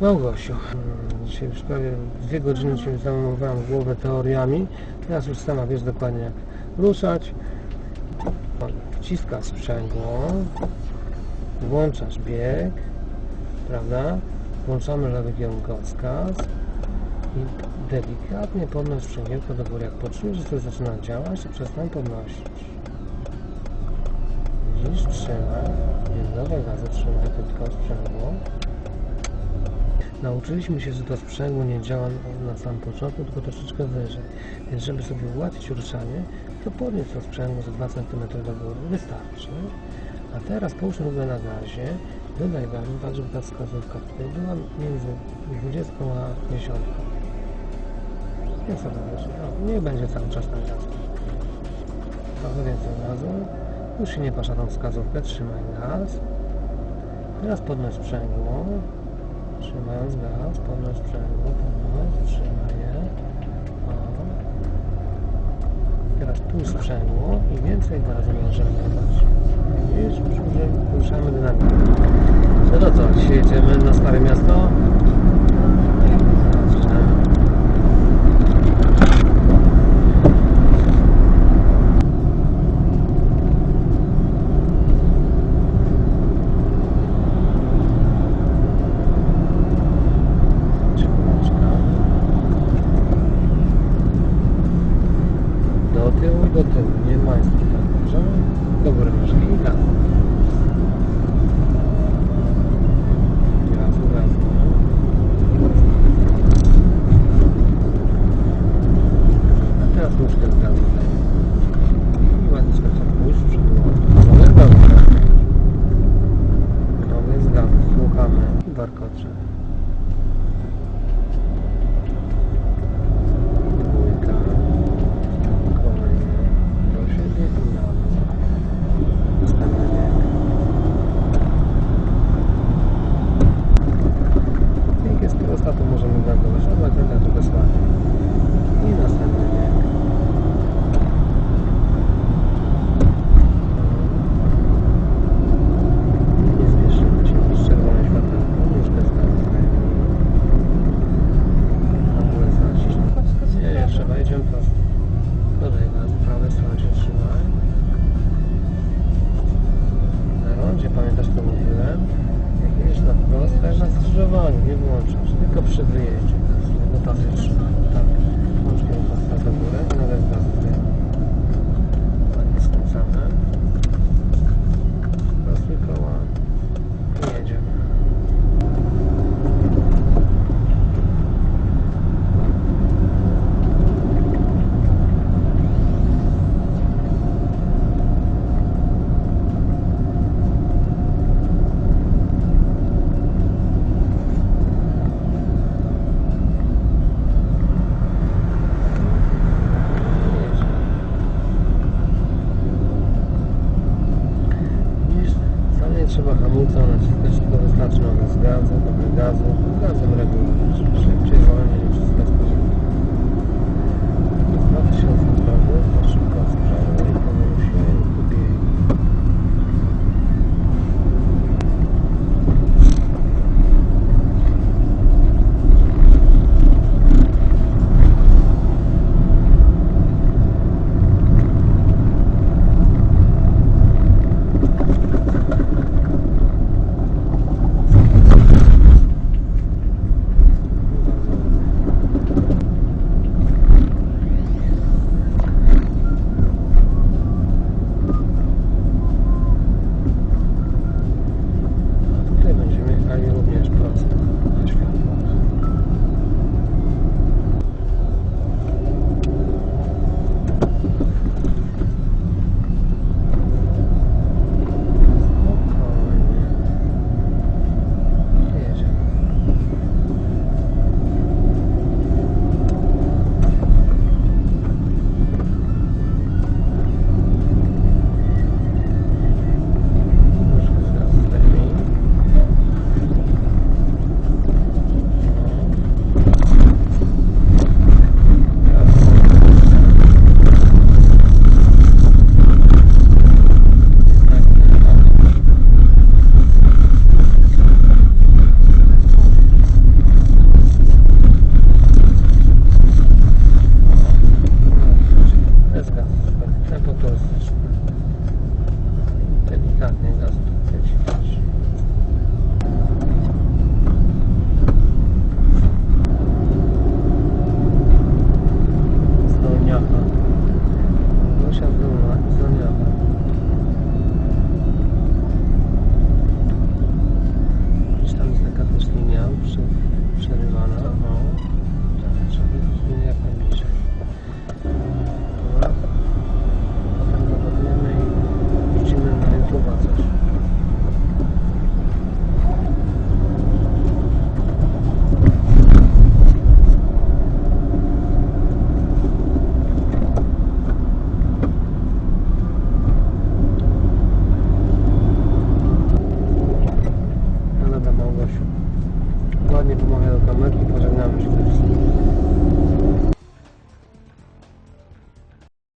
Małgosiu, mm, dzisiaj już prawie dwie godziny Cię zajmowałem głowę teoriami. Teraz już sama wiesz dokładnie jak ruszać. Wciskasz sprzęgło, włączasz bieg, prawda? Włączamy lewy kierunkowskaz i delikatnie podnoś sprzęgiełko do góry. Jak poczujesz, że to zaczyna działać, to przestań podnosić. Widzisz? Trzymaj. Dawaj gazu, trzymaj tylko sprzęgło. Nauczyliśmy się, że to sprzęgło nie działa na samym początku, tylko troszeczkę wyżej. Więc żeby sobie ułatwić ruszanie, to podnieś to sprzęgło z 2 cm do góry. Wystarczy. A teraz połóż nogę na gazie, dodaj gazu, tak żeby ta wskazówka tutaj była między 20 a 10. Nie sobie. No, nie będzie cały czas na gaz. Trochę więcej gazu. Już się nie patrz na tą wskazówkę, trzymaj gaz. Teraz podnoś sprzęgło. Trzymając gaz, podnoś sprzęgło, podnoś, trzymaj je. O. Teraz puść sprzęgło i więcej gazu możemy dodać. Widzisz, ruszamy dynamikę. No to co, dzisiaj jedziemy na Stare Miasto? Dobrze. Czekolaczka. Do tyłu i do tyłu, nie majstry, tak dobrze? Do góry nóżki i tak. Gazu, gazu. A teraz nóżkę z gazu dajemy. I ładnie sobie puść w przodu. Nowy z gazu. Nowy z gazu. Słuchamy. I warkocze. Dwójka. Kolejny. Do siebie i na dół. Następny bieg. Jak jest prosta, to możemy reagować albo trochę trochę słabiej. I następny bieg. Nie zmieszymy się z czerwonym światełkiem. Już bez gazu zdejmij. Hamulec naciśnij. Nie, nie trzeba, jedziemy prosto. Dodaj gaz, prawej stronie się trzymaj. Na rondzie, pamiętasz co mówiłem? Jak jedziesz na wprost, to jak na skrzyżowaniu, nie włączasz, tylko przy wyjeździe. Notację trzyma. Tak. Włącz kierunkowskaz do góry i nogę z gazu zdejmij. Ładnie skręcamy. Prostuj koła. I jedziemy. Widzisz, trzeba hamulca naciskać, tylko wystarczy nam z gazu, trochę gazu, gazem regulujesz. Szybciej, wolniej,